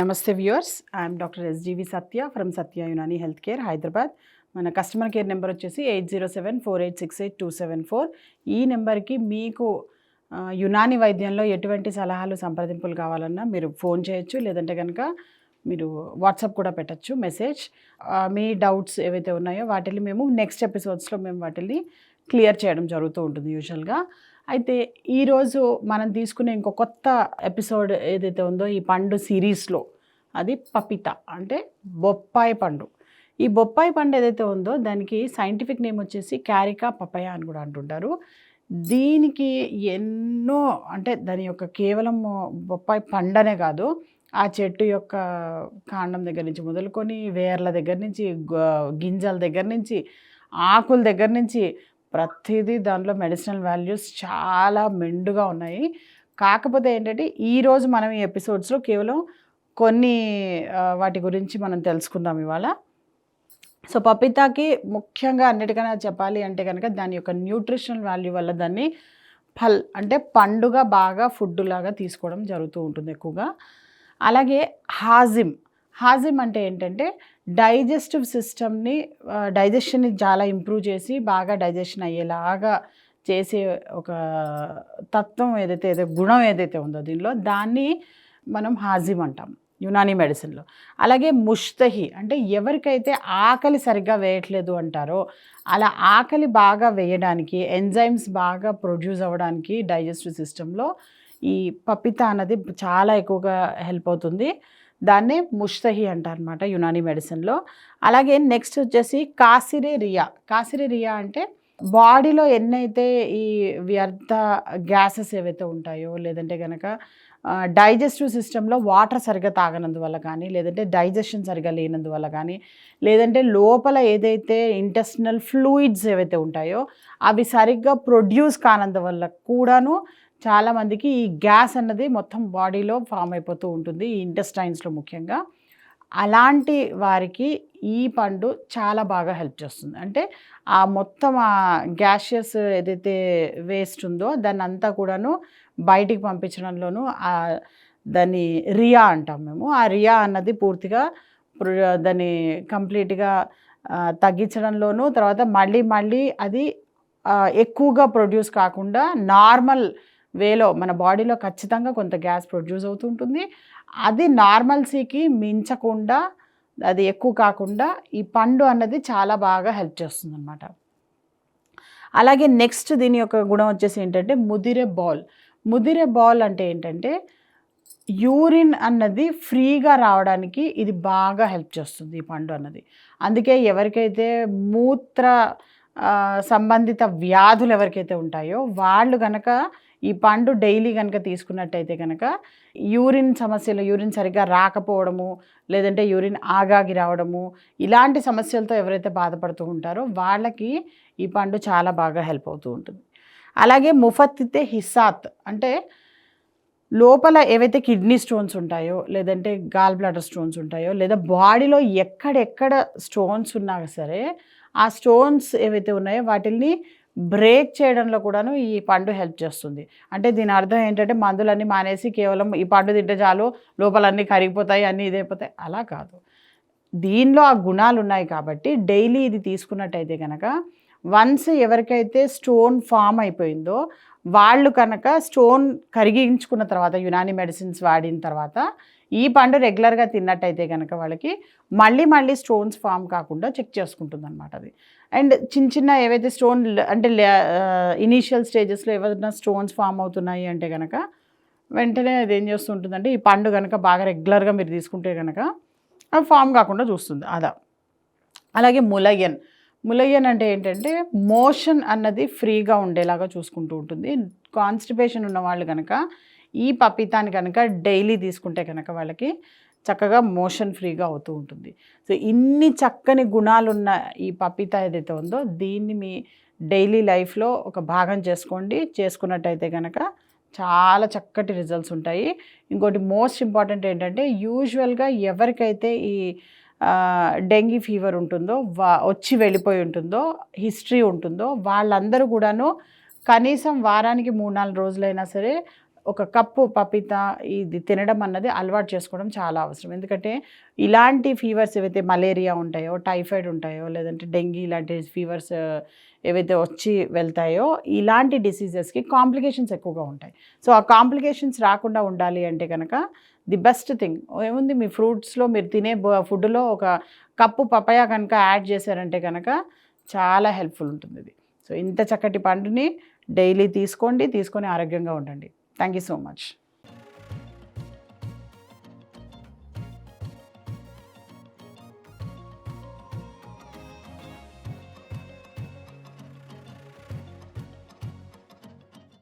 నమస్తే viewers I'm doctor SGV Satya from Satya Unani health care Hyderabad. మన customer care number వచ్చేసి eight zero seven four eight six eight two seven four. ఈ నెంబర్కి మీకు యునాని వైద్యంలో ఎటువంటి సలహాలు సంప్రదింపులు కావాలన్నా మీరు ఫోన్ చేయొచ్చు లేదంటే కనుక మీరు వాట్సాప్ కూడా పెట్టచ్చు మెసేజ్. మీ డౌట్స్ ఏవైతే ఉన్నాయో వాటిని మేము నెక్స్ట్ ఎపిసోడ్స్లో మేము వాటిని క్లియర్ చేయడం జరుగుతూ ఉంటుంది యూజువల్గా. అయితే ఈరోజు మనం తీసుకునే ఇంకో కొత్త ఎపిసోడ్ ఏదైతే ఉందో ఈ పండు సిరీస్లో అది పపిత అంటే బొప్పాయి పండు. ఈ బొప్పాయి పండు ఏదైతే ఉందో దానికి సైంటిఫిక్ నేమ్ వచ్చేసి క్యారికా పపాయ అని కూడా అంటుంటారు. దీనికి ఎన్నో అంటే దాని యొక్క కేవలం బొప్పాయి పండనే కాదు ఆ చెట్టు యొక్క కాండం దగ్గర నుంచి మొదలుకొని వేర్ల దగ్గర నుంచి గింజల దగ్గర నుంచి ఆకుల దగ్గర నుంచి ప్రతిదీ దాంట్లో మెడిసినల్ వాల్యూస్ చాలా మెండుగా ఉన్నాయి. కాకపోతే ఏంటంటే ఈరోజు మనం ఈ ఎపిసోడ్స్లో కేవలం కొన్ని వాటి గురించి మనం తెలుసుకుందాం ఇవాళ. సో పపితాకి ముఖ్యంగా అన్నిటికన్నా చెప్పాలి అంటే కనుక దాని యొక్క న్యూట్రిషనల్ వాల్యూ వల్ల దాన్ని ఫల్ అంటే పండుగ బాగా ఫుడ్ లాగా తీసుకోవడం జరుగుతూ ఉంటుంది ఎక్కువగా. అలాగే హాజిమ్ హాజిమ్ అంటే ఏంటంటే డైజెస్టివ్ సిస్టమ్ని డైజెషన్ని చాలా ఇంప్రూవ్ చేసి బాగా డైజెషన్ అయ్యేలాగా చేసే ఒక తత్వం ఏదైతే ఏదో గుణం ఏదైతే ఉందో దీనిలో దాన్ని మనం హాజిమ్ అంటాం యునానీ మెడిసిన్లో. అలాగే ముష్తహి అంటే ఎవరికైతే ఆకలి సరిగ్గా వేయట్లేదు అంటారో అలా ఆకలి బాగా వేయడానికి ఎంజైమ్స్ బాగా ప్రొడ్యూస్ అవ్వడానికి డైజెస్టివ్ సిస్టంలో ఈ పపిత అన్నది చాలా ఎక్కువగా హెల్ప్ అవుతుంది. దాన్నే ముష్తహి అంటారనమాట యునాని మెడిసిన్లో. అలాగే నెక్స్ట్ వచ్చేసి కాసిరే రియా. కాసిరే రియా అంటే బాడీలో ఎన్నైతే ఈ వ్యర్థ గ్యాసెస్ ఏవైతే ఉంటాయో లేదంటే కనుక డైజెస్టివ్ సిస్టంలో వాటర్ సరిగ్గా తాగనందువల్ల కానీ లేదంటే డైజెషన్ సరిగ్గా లేనందువల్ల కానీ లేదంటే లోపల ఏదైతే ఇంటెస్టినల్ ఫ్లూయిడ్స్ ఏవైతే ఉంటాయో అవి సరిగ్గా ప్రొడ్యూస్ కానందువల్ల కూడాను చాలామందికి ఈ గ్యాస్ అన్నది మొత్తం బాడీలో ఫామ్ అయిపోతూ ఉంటుంది ఈ ఇంటెస్టైన్స్లో ముఖ్యంగా. అలాంటి వారికి ఈ పండు చాలా బాగా హెల్ప్ చేస్తుంది. అంటే ఆ మొత్తం ఆ గ్యాషియస్ ఏదైతే వేస్ట్ ఉందో దాన్ని అంతా కూడాను బయటికి పంపించడంలోనూ దాన్ని రియా అంటాం మేము. ఆ రియా అన్నది పూర్తిగా దాన్ని కంప్లీట్గా తగ్గించడంలోనూ తర్వాత మళ్ళీ మళ్ళీ అది ఎక్కువగా ప్రొడ్యూస్ కాకుండా నార్మల్ వేలో మన బాడీలో ఖచ్చితంగా కొంత గ్యాస్ ప్రొడ్యూస్ అవుతుంటుంది అది నార్మల్సీకి మించకుండా అది ఎక్కువ కాకుండా ఈ పండు అన్నది చాలా బాగా హెల్ప్ చేస్తుంది అనమాట అలాగే నెక్స్ట్ దీని యొక్క గుణం వచ్చేసి ఏంటంటే ముదిరే బాల్. ముదిరే బాల్ అంటే ఏంటంటే యూరిన్ అన్నది ఫ్రీగా రావడానికి ఇది బాగా హెల్ప్ చేస్తుంది ఈ పండు అన్నది. అందుకే ఎవరికైతే మూత్ర సంబంధిత వ్యాధులు ఎవరికైతే ఉంటాయో వాళ్ళు కనుక ఈ పండు డైలీ కనుక తీసుకున్నట్టయితే కనుక యూరిన్ సమస్యలు యూరిన్ సరిగ్గా రాకపోవడము లేదంటే యూరిన్ ఆగాగి రావడము ఇలాంటి సమస్యలతో ఎవరైతే బాధపడుతూ ఉంటారో వాళ్ళకి ఈ పండు చాలా బాగా హెల్ప్ అవుతూ ఉంటుంది. అలాగే ముఫత్తితే హిస్సాత్ అంటే లోపల ఏవైతే కిడ్నీ స్టోన్స్ ఉంటాయో లేదంటే గాల్ బ్లాడర్ స్టోన్స్ ఉంటాయో లేదా బాడీలో ఎక్కడెక్కడ స్టోన్స్ ఉన్నా సరే ఆ స్టోన్స్ ఏవైతే ఉన్నాయో వాటిని బ్రేక్ చేయడంలో కూడాను ఈ పండు హెల్ప్ చేస్తుంది. అంటే దీని అర్థం ఏంటంటే మందులన్నీ మానేసి కేవలం ఈ పండు తింటే చాలు లోపలన్నీ కరిగిపోతాయి అన్నీ ఇదైపోతాయి. అలా కాదు. దీనిలో ఆ గుణాలు ఉన్నాయి కాబట్టి డైలీ ఇది తీసుకున్నట్టయితే కనుక వన్స్ ఎవరికైతే స్టోన్ ఫామ్ అయిపోయిందో వాళ్ళు కనుక స్టోన్ కరిగించుకున్న తర్వాత యునాని మెడిసిన్స్ వాడిన తర్వాత ఈ పండు రెగ్యులర్గా తిన్నట్టయితే కనుక వాళ్ళకి మళ్ళీ మళ్ళీ స్టోన్స్ ఫామ్ కాకుండా చెక్ చేసుకుంటుంది అనమాట అది. అండ్ చిన్న చిన్న ఏవైతే స్టోన్ అంటే ఇనీషియల్ స్టేజెస్లో ఏవైనా స్టోన్స్ ఫామ్ అవుతున్నాయి అంటే కనుక వెంటనే అది ఏం చేస్తుంటుందంటే ఈ పండు కనుక బాగా రెగ్యులర్గా మీరు తీసుకుంటే కనుక ఫామ్ కాకుండా చూస్తుంది. అదా. అలాగే ములయన్. ములయ్యన్ అంటే ఏంటంటే మోషన్ అన్నది ఫ్రీగా ఉండేలాగా చూసుకుంటూ ఉంటుంది. కాన్స్టిపేషన్ ఉన్న వాళ్ళు కనుక ఈ పపితాన్ని కనుక డైలీ తీసుకుంటే కనుక వాళ్ళకి చక్కగా మోషన్ ఫ్రీగా అవుతూ ఉంటుంది. సో ఇన్ని చక్కని గుణాలున్న ఈ పపిత ఏదైతే ఉందో దీన్ని మీ డైలీ లైఫ్లో ఒక భాగం చేసుకోండి. చేసుకున్నట్టయితే కనుక చాలా చక్కటి రిజల్ట్స్ ఉంటాయి. ఇంకోటి మోస్ట్ ఇంపార్టెంట్ ఏంటంటే యూజువల్గా ఎవరికైతే ఈ డెంగీ ఫీవర్ ఉంటుందో వా వచ్చి వెళ్ళిపోయి ఉంటుందో హిస్టరీ ఉంటుందో వాళ్ళందరూ కూడాను కనీసం వారానికి మూడు నాలుగు రోజులైనా సరే ఒక కప్పు పపిత ఇది తినడం అన్నది అలవాటు చేసుకోవడం చాలా అవసరం. ఎందుకంటే ఇలాంటి ఫీవర్స్ ఏవైతే మలేరియా ఉంటాయో టైఫాయిడ్ ఉంటాయో లేదంటే డెంగీ ఇలాంటి ఫీవర్స్ ఏవైతే వచ్చి వెళ్తాయో ఇలాంటి డిసీజెస్కి కాంప్లికేషన్స్ ఎక్కువగా ఉంటాయి. సో ఆ కాంప్లికేషన్స్ రాకుండా ఉండాలి అంటే కనుక ది బెస్ట్ థింగ్. ఏముంది? మీ ఫ్రూట్స్లో మీరు తినే ఫుడ్లో ఒక కప్పు పపయా కనుక యాడ్ చేశారంటే కనుక చాలా హెల్ప్ఫుల్ ఉంటుంది ఇది. సో ఇంత చక్కటి పండుని డైలీ తీసుకోండి తీసుకొని ఆరోగ్యంగా ఉండండి. Thank you so much.